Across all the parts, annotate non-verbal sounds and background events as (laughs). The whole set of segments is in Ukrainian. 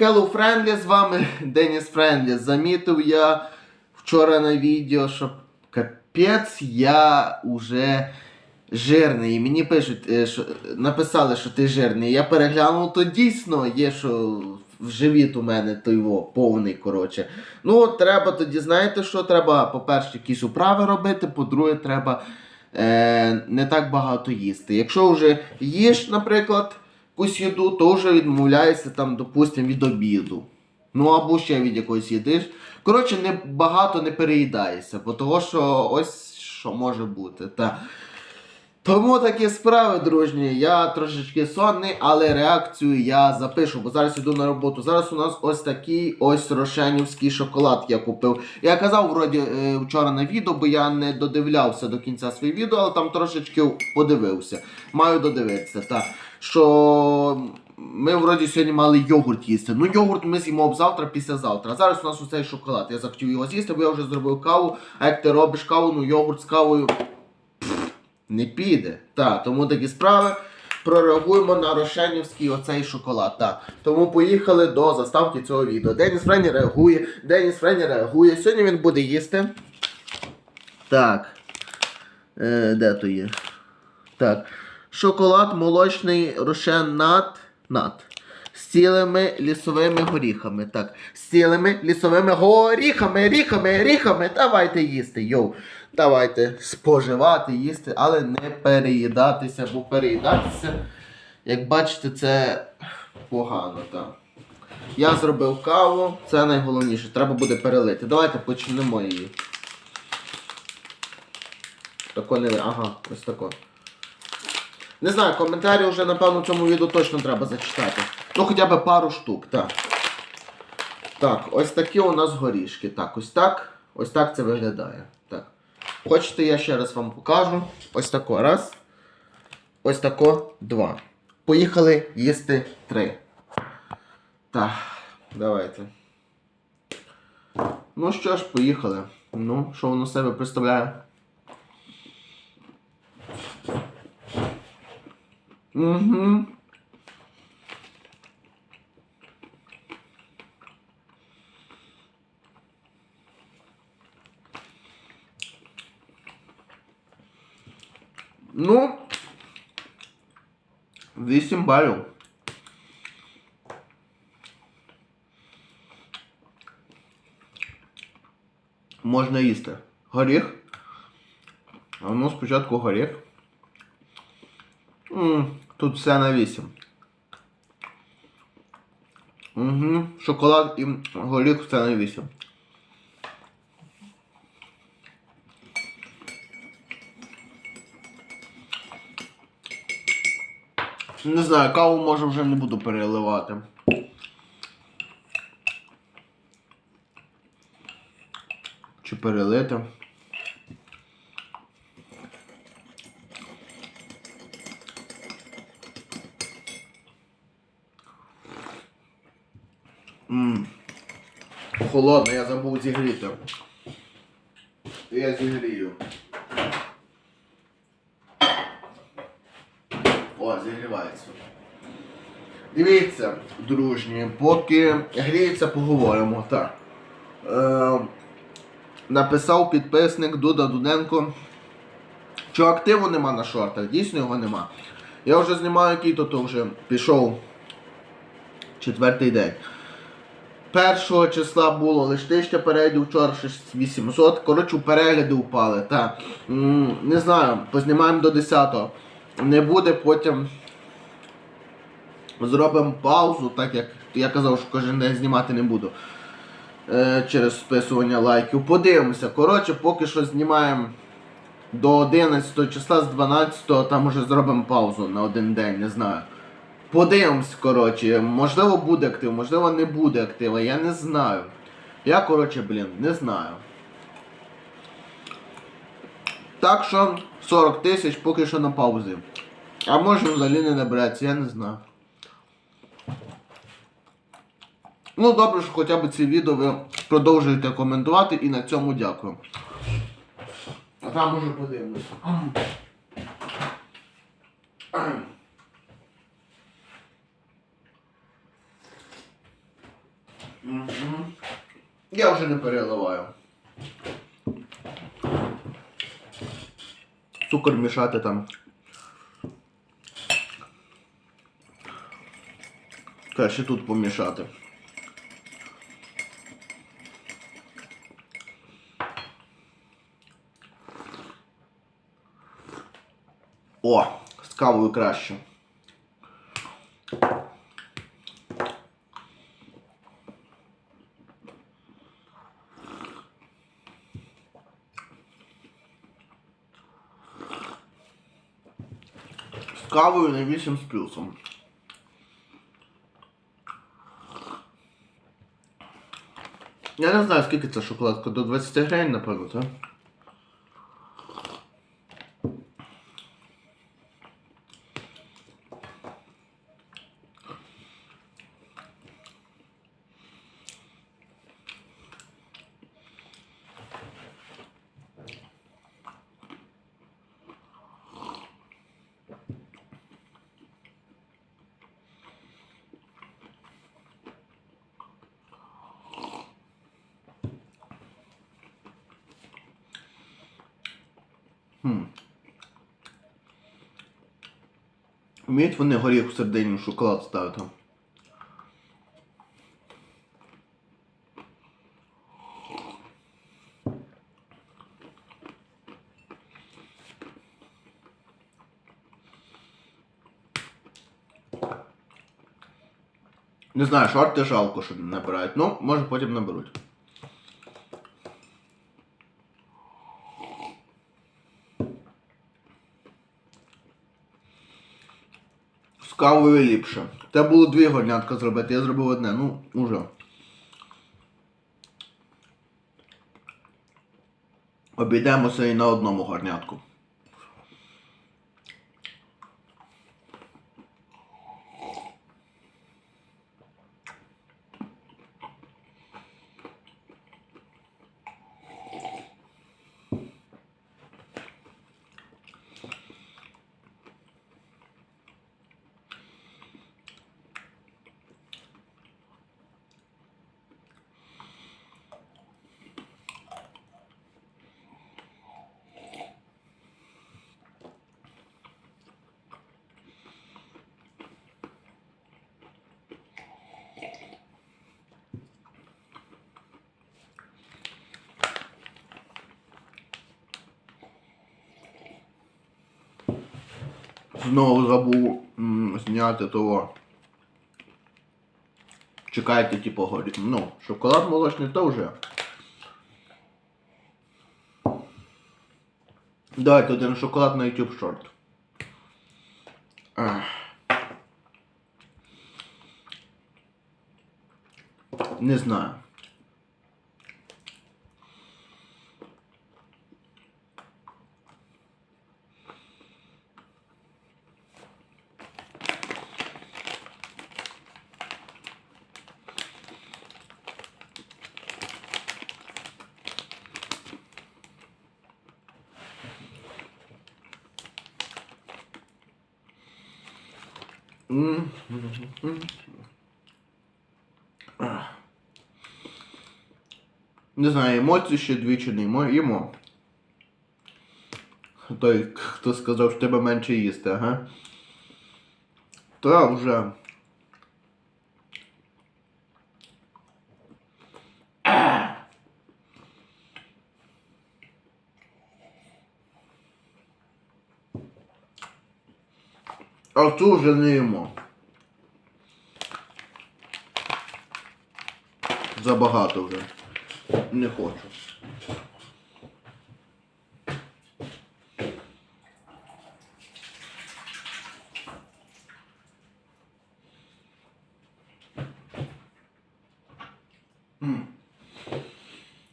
Hello Friendly з вами Деніс Френдлі. Замітив я вчора на відео, що капець я уже жирний. І мені пишуть, е, що написали, що ти жирний. Я переглянув, то дійсно є, що в живіт у мене той во, повний, коротше. Ну, треба тоді, знаєте що? Треба, по-перше, якісь управи робити, по-друге, треба е, не так багато їсти. Якщо вже їш, наприклад, якусь їду, то вже відмовляєшся там, допустимо, від обіду. Ну або ще від якоїсь їдиш. Коротше, не багато не переїдаєшся, бо того, що ось що може бути. Та. Тому такі справи, дружні. Я трошечки сонний, але реакцію я запишу, бо зараз іду на роботу. Зараз у нас ось такий ось рошенівський шоколад я купив. Я казав вроді е, вчора на відео, бо я не додивлявся до кінця своє відео, але там трошечки подивився. Маю додивитися. так. Що ми вроді сьогодні мали йогурт їсти. Ну, йогурт ми з'їмо б завтра, післязавтра. А зараз у нас оцей шоколад. Я захотів його з'їсти, бо я вже зробив каву. А як ти робиш каву, ну йогурт з кавою не піде. Так, тому такі справи. Прореагуємо на рошенівський оцей шоколад. Так. Тому поїхали до заставки цього відео. Деніс Френі реагує, Деніс Френі реагує. Сьогодні він буде їсти. Так. Е, де то є? Так. Шоколад молочний рошен над. над. З цілими лісовими горіхами. Так. З цілими лісовими горіхами, ріхами, ріхами. Давайте їсти, йоу. Давайте споживати, їсти, але не переїдатися, бо переїдатися, як бачите, це погано. Так. Я зробив каву, це найголовніше. Треба буде перелити. Давайте почнемо її. Тако не. Ага, ось тако. Не знаю, коментарі вже, напевно, цьому відео точно треба зачитати. Ну, хоча б пару штук, так. Так, ось такі у нас горішки. Так, ось так. Ось так це виглядає. Так. Хочете, я ще раз вам покажу. Ось тако. Раз. Ось тако. Два. Поїхали їсти три. Так, давайте. Ну що ж, поїхали. Ну, що воно себе представляє? Угу. Ну. 8 балів. Можна їсти. Горіх. А ну спочатку горіх. М, Тут все на 8. Угу. Шоколад і горіх все на 8. Не знаю, каву може вже не буду переливати. Чи перелити? Холодно, я забув зігріти. Я зігрію. О, зігрівається. Дивіться, дружні, поки гріється, поговоримо. Так. Е, написав підписник Дуда Дуденко, що активу нема на шортах, дійсно його нема. Я вже знімаю який то, вже пішов четвертий день. Першого числа було лише 1000 переглядів, вчора щось 800. Коротше, перегляди впали. Так. М, Не знаю, познімаємо до 10-го. Не буде потім. Зробимо паузу, так як я казав, що кожен день знімати не буду. Е, через списування лайків. Подивимося. Коротше, поки що знімаємо до 11 числа, з 12 там уже зробимо паузу на один день, не знаю. Подивимось, коротше, можливо буде актив, можливо не буде актива, я не знаю. Я, коротше, блін, не знаю. Так що 40 тисяч поки що на паузі. А може взагалі не набереться, я не знаю. Ну, добре, що хоча б ці відео ви продовжуєте коментувати і на цьому дякую. А там уже подивимося. Я вже не переливаю. Цукор мішати там. Краще тут помішати. О, з кавою краще. З кавою на 8 з плюсом. Я не знаю, скільки це шоколадка, до 20 гривень, напевно, так? Хм. Вміють вони горіх в середині шоколад ставити. Не знаю, шорти жалко, що не набирають. Ну, може потім наберуть. З кавою ліпше. Треба було дві горнятка зробити, я зробив одне, ну, уже. Обійдемося і на одному горнятку. Знову забув зняти того. Чекайте, типу, горі. Ну, шоколад молочний то вже. Давайте один шоколад на YouTube. Ах. Не знаю. Не знаю, емоції ще двічі не їмо. Той, хто сказав, що тебе менше їсти, ага. Та вже. А цю вже не їмо. Забагато вже. Не хочу.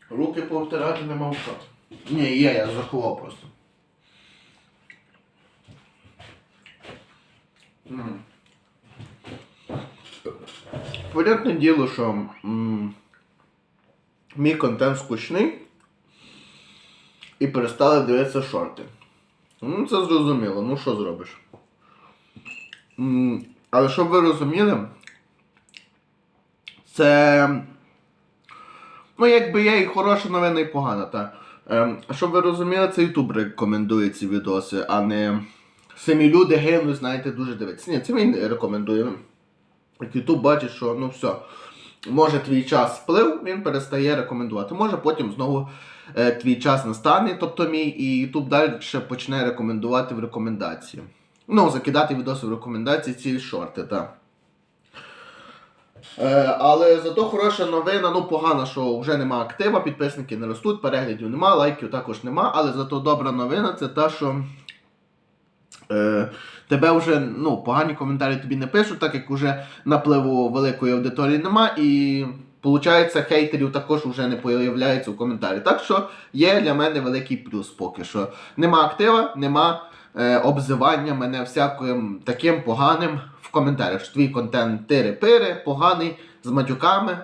Руки повтирати не мав що. Ні, є, я заховав просто. М. Понятне діло, що м, мій контент скучний і перестали дивитися шорти. Ну, це зрозуміло, ну що зробиш? Але щоб ви розуміли, це Ну, якби є і хороша новина, і погана, так. Ем, щоб ви розуміли, це Ютуб рекомендує ці відоси, а не самі люди гинуть, знаєте, дуже дивитися. Ні, це він рекомендує. Як Ютуб бачить, що ну все, може твій час сплив, він перестає рекомендувати. Може потім знову е, твій час настане, тобто мій, і Ютуб далі почне рекомендувати в рекомендації. Ну, закидати відоси в рекомендації ці шорти, так. Е, але зато хороша новина, ну погано, що вже нема актива, підписники не ростуть, переглядів нема, лайків також нема, але зато добра новина це та, що е, тебе вже ну, погані коментарі тобі не пишуть, так як вже напливу великої аудиторії нема, і виходить, хейтерів також вже не появляється в коментарі. Так що є для мене великий плюс поки що. Нема актива, нема е, обзивання мене всяким таким поганим в коментарях. Твій контент тири-пири, поганий, з матюками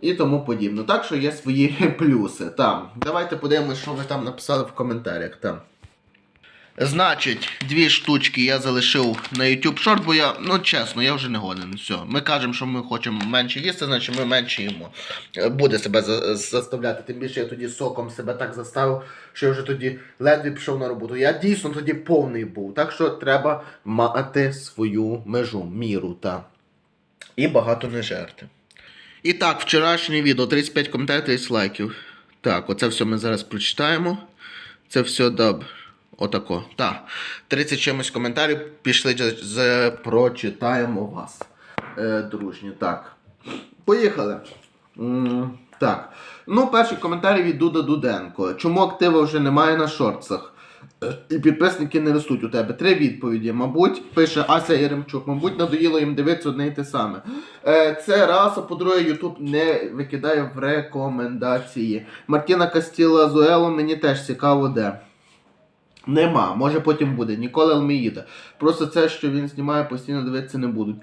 і тому подібне. Так що є свої (laughs) плюси. Там. Давайте подивимось, що ви там написали в коментарях. Там. Значить, дві штучки я залишив на YouTube Short, бо я, ну чесно, я вже не годен. Все. Ми кажемо, що ми хочемо менше їсти, значить ми менше їмо. Е, Буде себе за- заставляти. Тим більше я тоді соком себе так заставив, що я вже тоді ледве пішов на роботу. Я дійсно тоді повний був. Так що треба мати свою межу, міру та. І багато не жерти. І так, вчорашнє відео 35 коментарів, 30 лайків. Так, оце все ми зараз прочитаємо. Це все добре. Отако. Так. 30 чимось коментарів. Пішли, прочитаємо вас. Е, дружні. Так. Поїхали. Так. Ну, перший коментар від Дуда Дуденко. Чому актива вже немає на шортсах? Е, І підписники не ростуть у тебе. Три відповіді. Мабуть, пише Ася Яремчук. Мабуть, надоїло їм дивитися одне і те саме. Е, це раз, а по-друге, Ютуб не викидає в рекомендації. Мартіна Кастіла Зуело мені теж цікаво де. Нема, може потім буде. Ніколи Алмеїда. Просто це, що він знімає, постійно дивитися не будуть.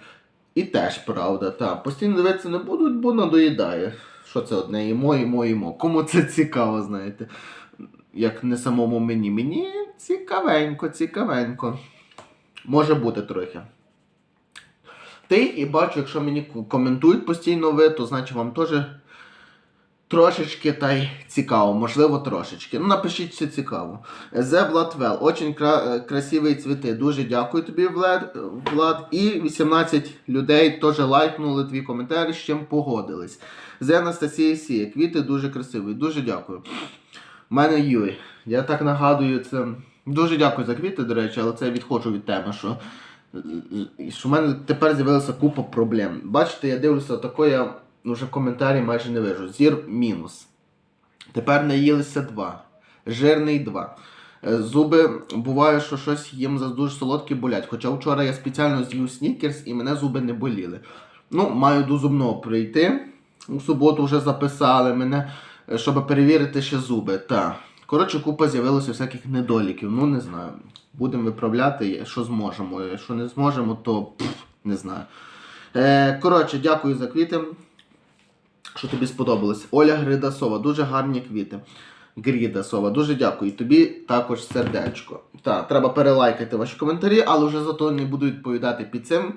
І теж правда, так. Постійно дивитися не будуть, бо надоїдає. Що це одне? Їмо, їмо, їмо. Кому це цікаво, знаєте? Як не самому мені. Мені цікавенько, цікавенько. Може бути трохи. Ти і бачу, якщо мені коментують постійно ви, то значить вам теж трошечки та й цікаво, можливо, трошечки. Ну, напишіть, що цікаво. Зе Владвел, очень кра- е, красиві цвіти. Дуже дякую тобі, Влад. Влад. І 18 людей теж лайкнули твій коментар, з чим погодились. Зе Анастасія Сія, квіти дуже красиві. Дуже дякую. У мене Юрій. Я так нагадую, це. Дуже дякую за квіти, до речі, але це я відходжу від теми, що, е, що в мене тепер з'явилася купа проблем. Бачите, я дивлюся, тако вже коментарі майже не вижу. Зір мінус. Тепер наїлися два. Жирний два. Е, Зуби буває, що щось їм дуже солодкі болять. Хоча вчора я спеціально з'їв снікерс і мене зуби не боліли. Ну, маю до зубного прийти. У суботу вже записали мене, е, щоб перевірити ще зуби. Та. Коротше, купа з'явилося всяких недоліків. Ну, не знаю. Будемо виправляти, що зможемо. Якщо не зможемо, то пф, не знаю. Е, коротше, дякую за квіти. Що тобі сподобалось. Оля Гридасова, дуже гарні квіти. Грідасова, дуже дякую. Тобі також сердечко. Так, треба перелайкати ваші коментарі, але вже зато не буду відповідати під цим.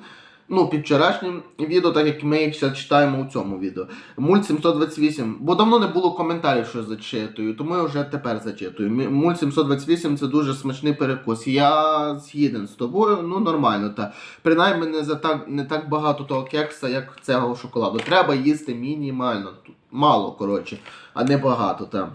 Ну, під вчорашнім відео, так як ми їх ще читаємо у цьому відео. Мульт 728. Бо давно не було коментарів, що зачитую, тому я вже тепер зачитую. Мульт 728 це дуже смачний перекус. Я згіден з тобою, ну нормально, так. Принаймні не за так не так багато того кекса, як цього шоколаду. Треба їсти мінімально. Мало, коротше, а не багато там.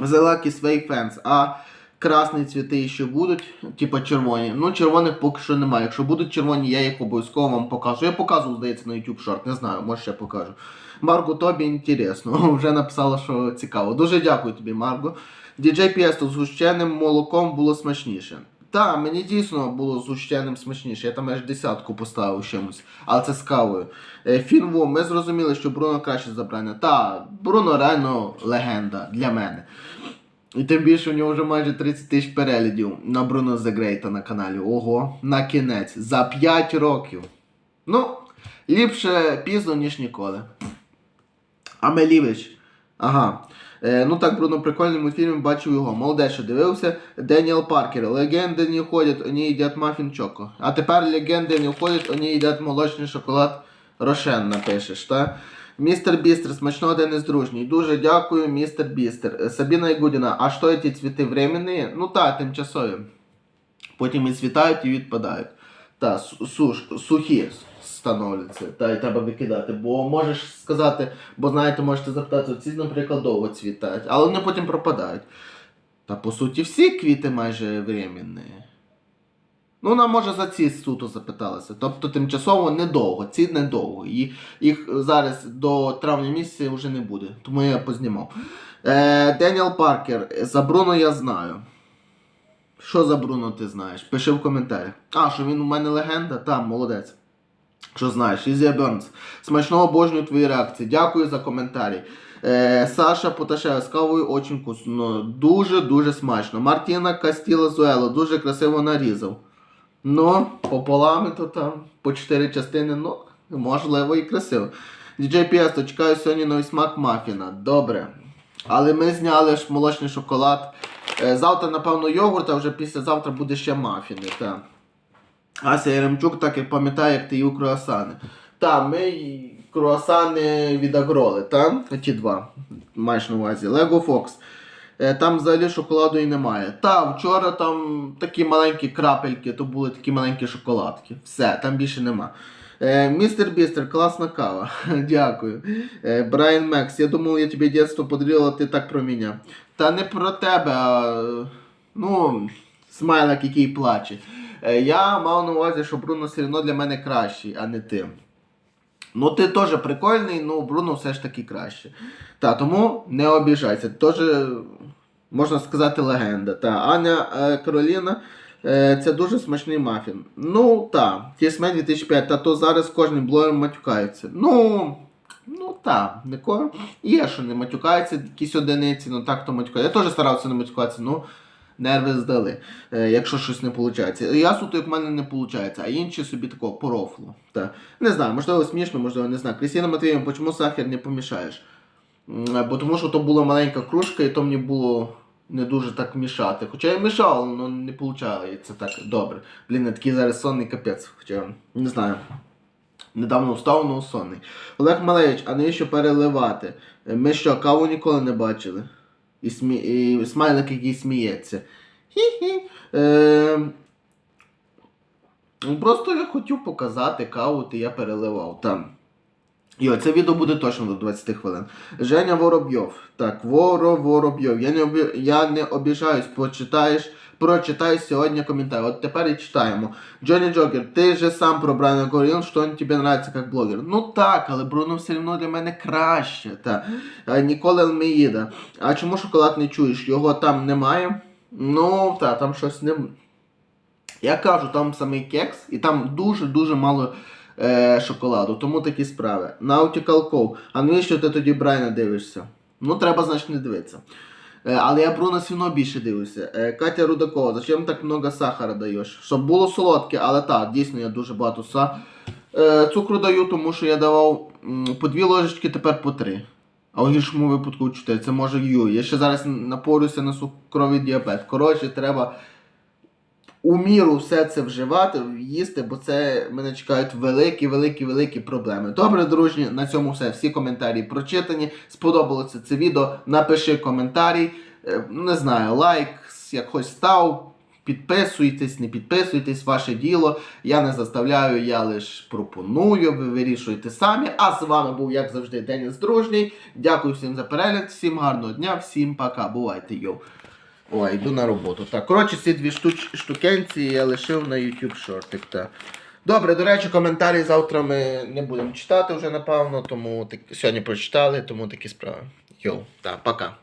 The Lucky Sway Fans. А красні цвіти ще будуть, типа червоні. Ну, червоних поки що немає. Якщо будуть червоні, я їх обов'язково вам покажу. Я показував, здається, на YouTube Short, не знаю, може ще покажу. Марго, тобі інтересно. (laughs) Вже написала, що цікаво. Дуже дякую тобі, Марго. DJ Piesto з гущеним молоком було смачніше. Так, мені дійсно було з гущеним смачніше. Я там аж десятку поставив чимось, але це з кавою. Е, Фінво, ми зрозуміли, що Бруно краще забрання. Та, Бруно реально легенда для мене. І тим більше у нього вже майже 30 тисяч переглядів на Бруно Great на каналі. Ого, на кінець. За 5 років. Ну, ліпше пізно, ніж ніколи. Амелівич. Ага. Е, ну так, Бруно, прикольний мультфільм, бачив його. Молодець, що дивився. Деніел Паркер. Легенди не ходять, вони їдять мафін чоко. А тепер легенди не ходять, вони їдять молочний шоколад Рошен, напишеш, та? Містер Бістер, смачного Денис Дружній. Дуже дякую, містер Бістер. Е, Сабіна Ігудіна, а що ці цвіти временні? Ну так, тимчасові. Потім і цвітають і відпадають. Та, суш, сухі становляться, та й треба викидати. Бо можеш сказати, бо знаєте, можете запитати, ці, наприклад, довго цвітають, але вони потім пропадають. Та по суті всі квіти майже временні. Ну, вона може за ці суто запиталася. Тобто тимчасово недовго, ці недовго. І їх зараз до травня місяця вже не буде. Тому я познімав. Е, Деніел Паркер, за Бруно я знаю. Що за Бруно ти знаєш? Пиши в коментарях. А, що він у мене легенда? Там, молодець. Що знаєш? Ізія Бернс. Смачного обожнюю твої реакції. Дякую за коментарі. Е, Саша Поташева з кавою очень вкусно. Дуже-дуже смачно. Мартіна Кастіла Зуело дуже красиво нарізав. Ну, пополами то там по 4 частини, ну, можливо і красиво. DJ Піесто, чекаю сьогодні новий смак мафіна. Добре. Але ми зняли ж молочний шоколад. Е, Завтра, напевно, йогурт, а вже післязавтра буде ще мафіни. Та. Ася Яремчук так і пам'ятає, як ти їв круасани. Та, ми круасани від Агроли? Ті два. Маєш на увазі. Lego Fox. Е, Там взагалі шоколаду і немає. Та, вчора там такі маленькі крапельки, то були такі маленькі шоколадки. Все, там більше нема. Е, Містер Бістер, класна кава. (laughs) Дякую. Е, Брайан Мекс, я думав, я тобі дитинство подарила, ти так про мене. Та не про тебе, а ну, смайлик, який плаче. Я мав на увазі, що Бруно все одно для мене кращий, а не ти. Ну, ти теж прикольний, ну Бруно все ж таки краще. Та, тому не обіжайся. Теж, можна сказати, легенда. Та, Аня е, Кароліна. Е, це дуже смачний мафін. Ну, так, Тісмен 2005, та то зараз кожен блогер матюкається. Ну, ну так, не ко... є, що не матюкається, якісь одиниці, ну так то матюкається. Я теж старався не матюкатися, ну нерви здали, е, якщо щось не виходить. Я суто, як в мене не виходить, а інші собі такого порофлу. Та. Не знаю, можливо смішно, можливо, не знаю. Крістіна Матвіївна, чому сахар не помішаєш? Е, Бо тому що то була маленька кружка, і то мені було не дуже так мішати. Хоча я мішав, але не виходить так добре. Блін, я такий зараз сонний капець, хоча не знаю. Недавно встав, але сонний. Олег Малевич, а навіщо переливати? Е, Ми що, каву ніколи не бачили? І, смі... і смайлик, який сміється. Хі-хі. Е... Просто я хотів показати каву, ти я переливав там. Йо, це відео буде точно до 20 хвилин. Женя Воробйов. Так, Воро Воробйов. Я не, обі... я не обіжаюсь, почитаєш, прочитай сьогодні коментар. От тепер і читаємо. Джонні Джокер, ти же сам про Брайана говорил, що він тобі нравится як блогер. Ну так, але Бруно все одно для мене краще. Та. Ніколи Алмеїда. А чому шоколад не чуєш? Його там немає? Ну, та, там щось не. Я кажу, там самий кекс, і там дуже-дуже мало е, шоколаду, тому такі справи. Nautical Cove. А навіщо ти тоді Брайна дивишся? Ну, треба, значить, не дивитися. Е, але я Бруно одно більше дивлюся. Е, Катя Рудакова, зачем так много сахара даєш? Щоб було солодке, але так, дійсно я дуже багато са. Е, цукру даю, тому що я давав по дві ложечки, тепер по три. А у гіршому випадку 4. Це може ю. Я ще зараз напорюся на цукровий діабет. Коротше, треба у міру все це вживати, їсти, бо це мене чекають великі, великі, великі проблеми. Добре, дружні, на цьому все. Всі коментарі прочитані. Сподобалося це відео. Напиши коментарі. Е, Не знаю, лайк, як хоч став. Підписуйтесь, не підписуйтесь, ваше діло. Я не заставляю, я лише пропоную, ви вирішуєте самі. А з вами був, як завжди, Деніс Дружній. Дякую всім за перегляд, всім гарного дня, всім пока. Бувайте, йоу. Ой, йду на роботу. Так, коротше, ці дві штуч... штукенці я лишив на YouTube шортик. Так. Добре, до речі, коментарі завтра ми не будемо читати вже, напевно, тому так... сьогодні прочитали, тому такі справи. Йоу, так, пока.